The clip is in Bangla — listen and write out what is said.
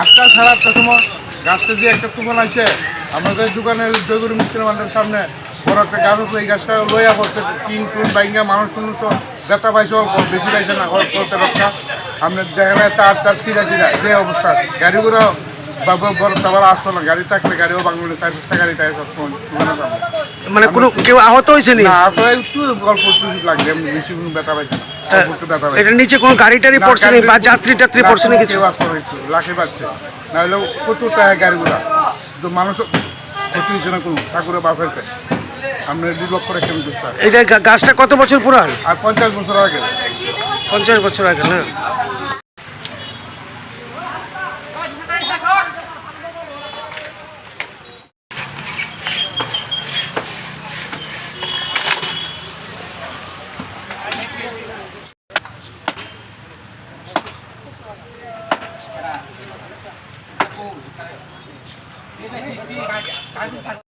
আটটা সাড়ে আটটার সময় গাছটা দিয়ে একটা তুফান আছে আমাদের দোকানের জয়গুরু মিস্ত্রি মান্ডের সামনে বড় একটা গাছ আছে, এই গাছটা লইয়া পড়ছে টিন টুন বাইঙ্গা মানুষ টুনুষ ব্যথা পাইছে, অল্প, বেশি পাইছে না করতে রক্ষা আপনার দেখা যায় তার তার সিরা সিরা যে অবস্থা। গাড়িগুলো মানে কোনো কেউ আহত হয়েছে নি? এটা নিচে কোনো গাড়ি টাড়ি পড়ছে নি বা যাত্রী টাত্রী পড়ছে না কিছু? হয়েছে, লাখে পাচ্ছে না হলে প্রচুর টাকা গাড়িগুলা। তো মানুষ ক্ষতি হয়েছে না কোনো? ঠাকুরে বাঁচাইছে আমরা দুই লক্ষ রেখে আমি দুষ্টার এটা গাছটা কত বছর পুরান? আর পঞ্চাশ বছর আগে। পঞ্চাশ বছর আগে না? 赶紧，赶紧，赶紧